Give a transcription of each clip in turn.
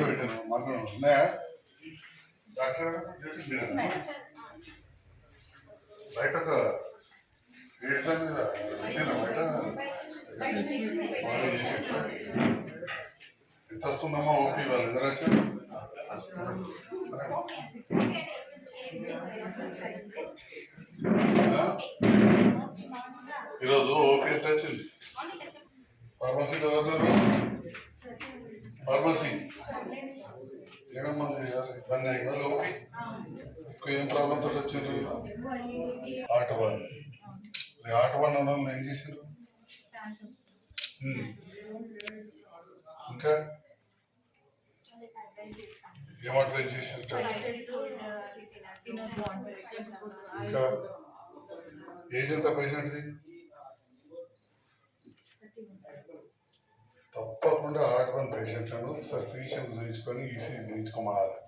పెట్టాను మాకు ఉన్నాయా డాక్టర్ బయట ఒక ఏడ్స్ మీద బయట ఎంత వస్తుందమ్మా ఓపీ వాళ్ళు ఎదురు వచ్చారు ఈరోజు ఓపీ ఎంత వచ్చింది ఫార్మసీలో ఎవరు ఫార్మసీ? ఏమేమి ఇవన్నీ ఇవాళ ఓపీ ఏం ప్రాబ్లం తోటి వచ్చిండ్రు ఆట వాళ్ళు ఈ ఆట వాళ్ళు ఉన్న ఏం చేసిండ్రు ఇంకా? ఏం అడ్వైజ్ చేశారు? ఇంకా? ఏజ్ ఎంత పేషెంట్ది తప్పకుండా హార్ట్ వన్ పేషెంట్లను ఒకసారి ఫిజిషియన్ చూయించుకొని ఈసీజీ చేయించుకోమనాలి.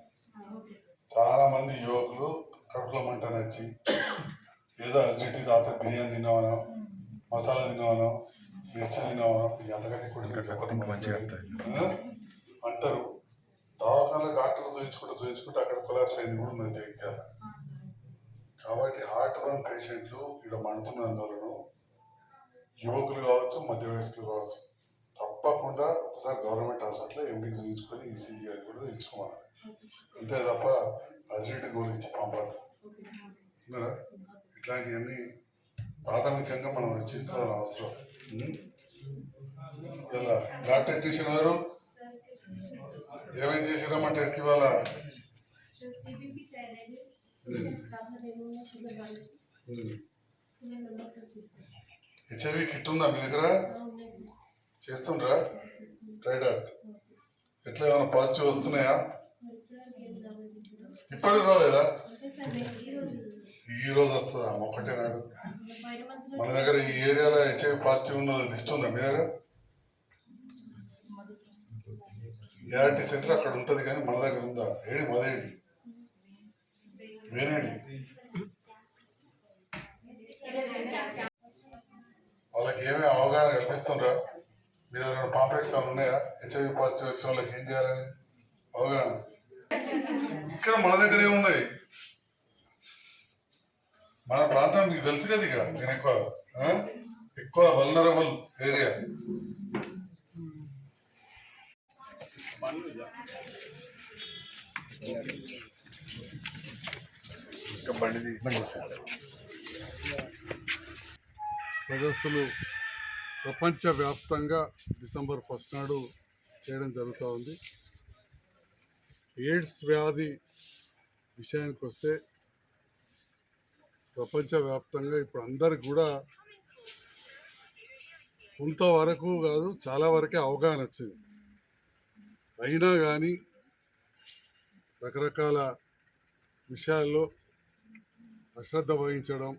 చాలా మంది యువకులు కడుపులో మంట నచ్చి ఏదో అసిడిటీ రాత్రి బిర్యానీ తిన్నామనో మసాలా తిన్నామనో మిర్చి తిన్నామనో. కూడా అంటారు. దవాఖాన డాక్టర్ చూయించుకుంటూ చూయించుకుంటూ అక్కడ కొలాప్స్ అయింది కూడా ఉన్నది జగిత్యాల. కాబట్టి హార్ట్ వన్ పేషెంట్లు ఇక్కడ మండుతున్నందువలన యువకులు కావచ్చు మధ్య వయస్కులు కావచ్చు తప్పకుండా ఒకసారి గవర్నమెంట్ హాస్పిటల్లో ఎండికి చూపించుకొని ఈసీజీ అది కూడా తెచ్చుకోమన్నారు అంతే తప్ప అసిడిటీ గోలు ఇచ్చి పంపదు ఇట్లాంటివన్నీ ప్రాథమికంగా మనం చేసుకోవాలని అవసరం? ఇలా ల్యాబ్ టెక్నీషియన్ గారు ఏమేం చేసిరమ్మా టెస్ట్ ఇవాళ? హెచ్ఐవి కిట్ ఉందా మీ దగ్గర? చేస్తుండ్రా? ట్రైడ్ అవుట్ ఎట్లా ఏమైనా పాజిటివ్ వస్తున్నాయా? ఇప్పటికి రాలేదా? ఈ రోజు వస్తుందా? ఒకటే నాడు. మన దగ్గర ఈ ఏరియాలో హెచ్ఐవి పాజిటివ్ ఉన్న లిస్ట్ ఉందా మీ దగ్గర? ఏఆర్టీ సెంటర్ అక్కడ ఉంటుంది కానీ మన దగ్గర ఉందా? ఏడి మదేడి? వేనేడి వాళ్ళకి ఏమేమి అవగాహన కల్పిస్తుండ్రా? మీ దగ్గర పాంప్లెట్స్ ఏమైనా ఉన్నాయా? హెచ్ఐవి పాజిటివ్ వచ్చిన వాళ్ళకి ఏం చేయాలని? అవగాహన. ఇక్కడ మన దగ్గర ఏమున్నాయి? మన ప్రాంతం మీకు తెలుసు కదా ఇక నేను ఎక్కువ? ఎక్కువ వల్నరబుల్ ఏరియా సదస్సులు ప్రపంచవ్యాప్తంగా డిసెంబర్ ఫస్ట్ నాడు చేయడం జరుగుతూ ఉంది. ఎయిడ్స్ వ్యాధి విషయానికి వస్తే ప్రపంచవ్యాప్తంగా ఇప్పుడు అందరికి కూడా కొంతవరకు కాదు చాలా వరకే అవగాహన వచ్చింది. అయినా కానీ రకరకాల విషయాల్లో అశ్రద్ధ వహించడం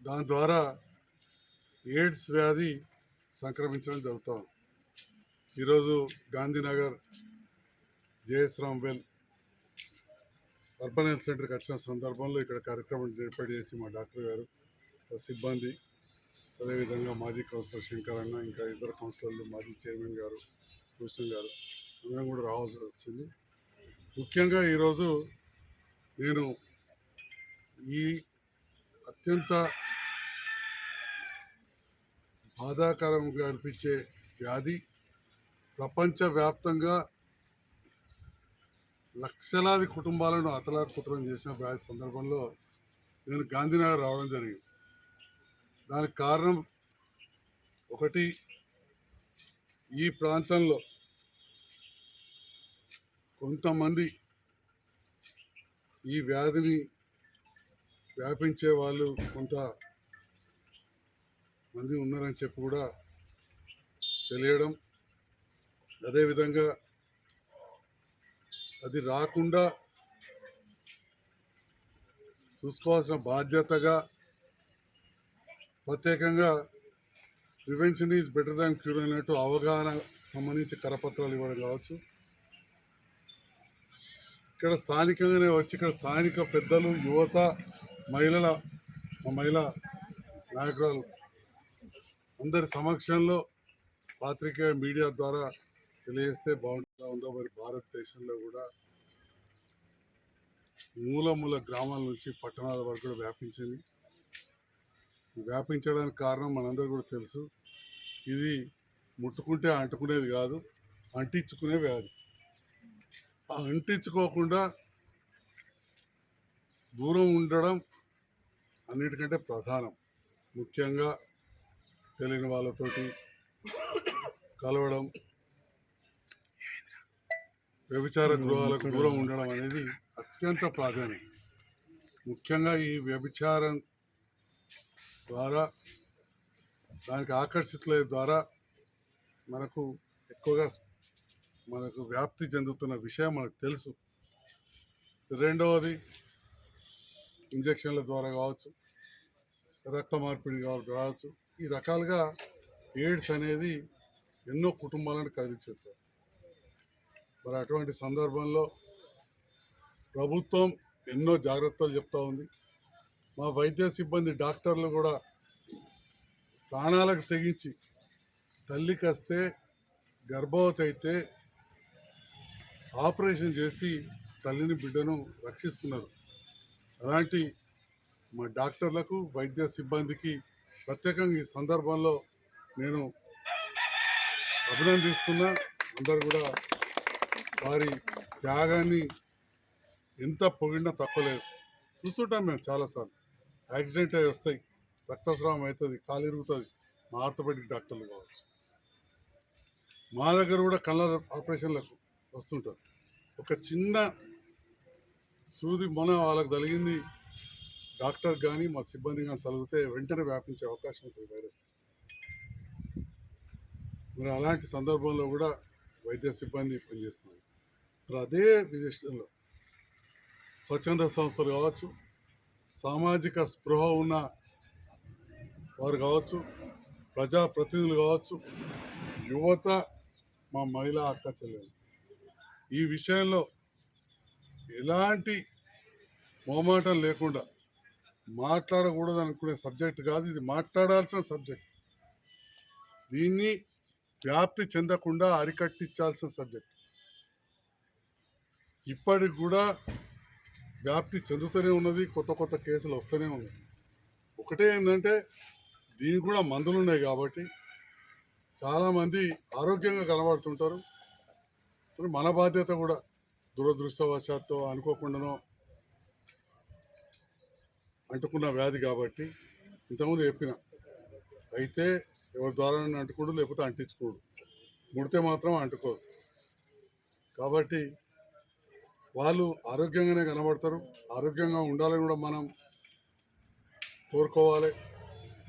దాని ద్వారా ఎయిడ్స్ వ్యాధి సంక్రమించడం జరుగుతూ ఉంది. ఈరోజు Gandhinagar J S Ram urban health సెంటర్కి వచ్చిన సందర్భంలో ఇక్కడ కార్యక్రమం ఏర్పాటు చేసి మా డాక్టర్ గారు సిబ్బంది అదేవిధంగా మాజీ కౌన్సిలర్ శంకర్ అన్న ఇంకా ఇతర కౌన్సిలర్లు మాజీ చైర్మన్ గారు భూషణ్ గారు అందరం కూడా రావాల్సి వచ్చింది. ముఖ్యంగా ఈరోజు నేను ఈ అత్యంత బాధాకరంగా అనిపించే వ్యాధి ప్రపంచవ్యాప్తంగా లక్షలాది కుటుంబాలను అతలాకుతలం చేసిన వ్యాధి సందర్భంలో నేను గాంధీనగర్ రావడం జరిగింది. దానికి కారణం ఒకటి ఈ ప్రాంతంలో కొంతమంది ఈ వ్యాధిని వ్యాపించే వాళ్ళు కొంత మంది ఉన్నారని చెప్పి కూడా తెలియడం అదేవిధంగా అది రాకుండా చూసుకోవాల్సిన బాధ్యతగా ప్రత్యేకంగా prevention is better than cure అన్నట్టు అవగాహన సంబంధించి కరపత్రాలు ఇవ్వడం కావచ్చు. ఇక్కడ స్థానికంగానే వచ్చి ఇక్కడ స్థానిక పెద్దలు యువత మహిళల మహిళ మహిళా నాయకురాలు అందరి సమక్షంలో పాత్రికేయ మీడియా ద్వారా తెలియజేస్తే బాగుంటుందా ఉందో మరి భారతదేశంలో కూడా మూల మూల గ్రామాల నుంచి పట్టణాల వరకు కూడా వ్యాపించింది. వ్యాపించడానికి కారణం మనందరూ కూడా తెలుసు. ఇది ముట్టుకుంటే అంటుకునేది కాదు అంటించుకునే వ్యాధి. ఆ అంటించుకోకుండా దూరం ఉండడం అన్నిటికంటే ప్రధానం. ముఖ్యంగా తెలియని వాళ్ళతోటి కలవడం వ్యభిచార గృహాలకు దూరం ఉండడం అనేది అత్యంత ప్రాధాన్యం. ముఖ్యంగా ఈ వ్యభిచారం ద్వారా దానికి ఆకర్షితులయ్యే ద్వారా మనకు ఎక్కువగా మనకు వ్యాప్తి చెందుతున్న విషయం మనకు తెలుసు. రెండవది ఇంజక్షన్ల ద్వారా కావచ్చు రక్త మార్పిడి కావ- కావచ్చు ఈ రకాలుగా ఎయిడ్స్ అనేది ఎన్నో కుటుంబాలను కదిలిచేస్తారు మరి అటువంటి సందర్భంలో ప్రభుత్వం ఎన్నో జాగ్రత్తలు చెప్తా ఉంది. మా వైద్య సిబ్బంది డాక్టర్లు కూడా ప్రాణాలకు తెగించి తల్లికి వస్తే గర్భవతి అయితే ఆపరేషన్ చేసి తల్లిని బిడ్డను రక్షిస్తున్నారు. అలాంటి మా డాక్టర్లకు వైద్య సిబ్బందికి ప్రత్యేకంగా ఈ సందర్భంలో నేను అభినందిస్తున్నా. అందరు కూడా వారి త్యాగాన్ని ఎంత పొగిడినా తక్కువలేదు చూస్తుంటాం మేము చాలాసార్లు. యాక్సిడెంట్ అయి వస్తాయి రక్తస్రావం అవుతుంది కాలు ఇరుగుతుంది. మా ఆర్థోపెడిక్ డాక్టర్లు కావచ్చు. మా దగ్గర కూడా కళ్ళ ఆపరేషన్లకు వస్తుంటారు. ఒక చిన్న సూది మొన వాళ్ళకు తగిలింది డాక్టర్ కానీ మా సిబ్బంది కానీ తలిగితే వెంటనే వ్యాపించే అవకాశం ఉంటుంది వైరస్. మరి అలాంటి సందర్భంలో కూడా వైద్య సిబ్బంది పనిచేస్తున్నారు. మరి అదే విదేశంలో స్వచ్ఛంద సంస్థలు కావచ్చు సామాజిక స్పృహ ఉన్న వారు కావచ్చు ప్రజాప్రతినిధులు కావచ్చు యువత మా మహిళా అక్క చెల్లెలు. ఈ విషయంలో ఎలాంటి మొహమాటం లేకుండా మాట్లాడకూడదు అనుకునే సబ్జెక్ట్ కాదు ఇది మాట్లాడాల్సిన సబ్జెక్ట్. దీన్ని వ్యాప్తి చెందకుండా అరికట్టించాల్సిన సబ్జెక్ట్. ఇప్పటికి కూడా వ్యాప్తి చెందుతూనే ఉన్నది కొత్త కొత్త కేసులు వస్తూనే ఉన్నాయి ఒకటే ఏంటంటే దీనికి కూడా మందులు ఉన్నాయి కాబట్టి చాలామంది ఆరోగ్యంగా కనబడుతుంటారు. మన బాధ్యత కూడా దురదృష్టవశాత్తు అనుకోకుండానో అంటుకున్న వ్యాధి కాబట్టి ఇంతకుముందు చెప్పిన. అయితే ఎవరి ద్వారా అంటుకోడు లేకపోతే అంటించుకోడు. ముడితే మాత్రం అంటుకోదు కాబట్టి వాళ్ళు ఆరోగ్యంగానే కనబడతారు. ఆరోగ్యంగా ఉండాలని కూడా మనం కోరుకోవాలి.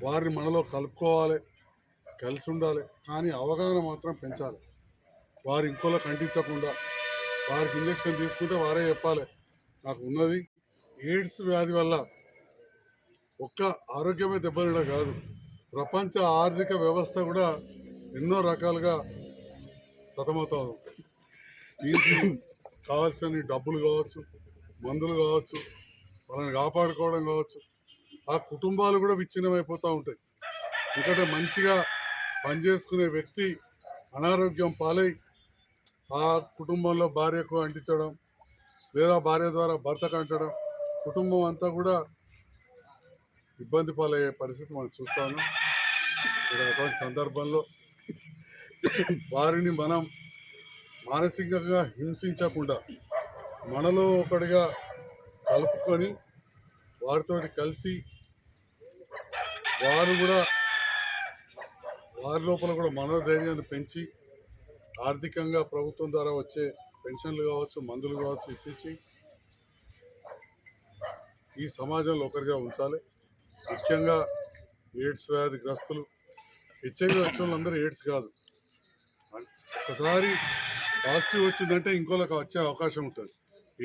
వారిని మనలో కలుపుకోవాలి. కలిసి ఉండాలి. కానీ అవగాహన మాత్రం పెంచాలి. వారు ఇంకోలో కంటించకుండా వారికి ఇంజక్షన్ తీసుకుంటే వారే చెప్పాలి. నాకు ఉన్నది ఎయిడ్స్ వ్యాధి వల్ల ఒక్క ఆరోగ్యమే దెబ్బతినడం కాదు. ప్రపంచ ఆర్థిక వ్యవస్థ కూడా ఎన్నో రకాలుగా సతమతం దీనికి కావాల్సిన డబ్బులు కావచ్చు మందులు కావచ్చు వాళ్ళని కాపాడుకోవడం కావచ్చు ఆ కుటుంబాలు కూడా విచ్ఛిన్నమైపోతూ ఉంటాయి. ఎందుకంటే మంచిగా పనిచేసుకునే వ్యక్తి అనారోగ్యం పాలై ఆ కుటుంబంలో భార్యకు అంటించడం లేదా భార్య ద్వారా భర్తకు అంటడం కుటుంబం అంతా కూడా ఇబ్బంది పాలయ్యే పరిస్థితి మనం చూస్తాను. అటువంటి సందర్భంలో వారిని మనం మానసికంగా హింసించకుండా మనలో ఒకటిగా కలుపుకొని వారితో కలిసి వారు కూడా వారి లోపల కూడా మనోధైర్యాన్ని పెంచి ఆర్థికంగా ప్రభుత్వం ద్వారా వచ్చే పెన్షన్లు కావచ్చు మందులు కావచ్చు ఇప్పించి ఈ సమాజంలో ఒకరిగా ఉంచాలి. ముఖ్యంగా ఎయిడ్స్ వ్యాధిగ్రస్తులు హెచ్ఐవి వచ్చిన వాళ్ళందరూ ఎయిడ్స్ కాదు. ఒకసారి పాజిటివ్ వచ్చిందంటే ఇంకోళ్ళకి వచ్చే అవకాశం ఉంటుంది.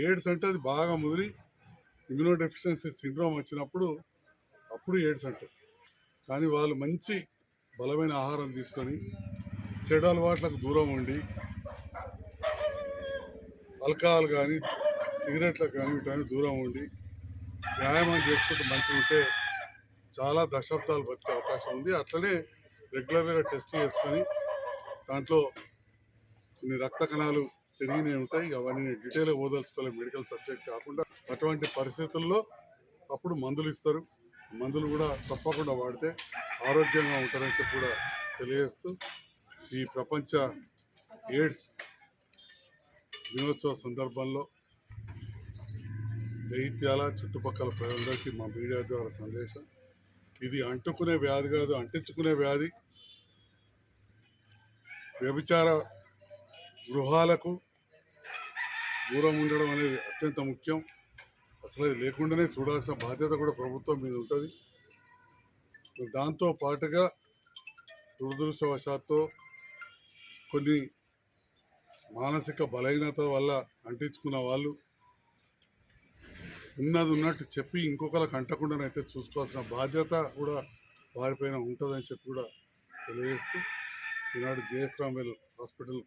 ఎయిడ్స్ అంటే అది బాగా ముదిరి ఇమ్యూనో డెఫిషియన్సీ సిండ్రోమ్ వచ్చినప్పుడు అప్పుడు ఎయిడ్స్ అంటారు. కానీ వాళ్ళు మంచి బలమైన ఆహారం తీసుకొని చెడు అలవాట్లకు దూరం ఉండి అల్కహాల్ కానీ సిగరెట్లకు కానీ వీటి దూరం ఉండి వ్యాయామం చేసుకుంటూ మంచిగా ఉంటే చాలా దశాబ్దాలు బతికే అవకాశం ఉంది. అట్లనే రెగ్యులర్గా టెస్ట్ చేసుకొని దాంట్లో కొన్ని రక్త కణాలు పెరిగినవి ఉంటాయి. అవన్నీ డీటెయిల్గా ఓదలుచుకోలేదు మెడికల్ సబ్జెక్ట్ కాకుండా అటువంటి పరిస్థితుల్లో అప్పుడు మందులు ఇస్తారు. మందులు కూడా తప్పకుండా వాడితే ఆరోగ్యంగా ఉంటారని చెప్పి కూడా తెలియజేస్తూ ఈ ప్రపంచ ఎయిడ్స్ దినోత్సవ సందర్భంలో జైత్యాల చుట్టుపక్కల ప్రజలందరికీ మా మీడియా ద్వారా సందేశం. ఇది అంటుకునే వ్యాధి కాదు అంటించుకునే వ్యాధి. వ్యభిచార గృహాలకు దూరం ఉండడం అనేది అత్యంత ముఖ్యం. అసలు అది లేకుండానే చూడాల్సిన బాధ్యత కూడా ప్రభుత్వం మీద ఉంటుంది. దాంతో పాటుగా దురదృష్టవశాత్తు కొన్ని మానసిక బలహీనత వల్ల అంటించుకున్న వాళ్ళు ఉన్నది ఉన్నట్టు చెప్పి ఇంకొకరికి అంటకుండానైతే చూసుకోవాల్సిన బాధ్యత కూడా వారిపైన ఉంటుందని చెప్పి కూడా తెలియజేస్తూ ఈనాడు జేఎస్ రామ్ హాస్పిటల్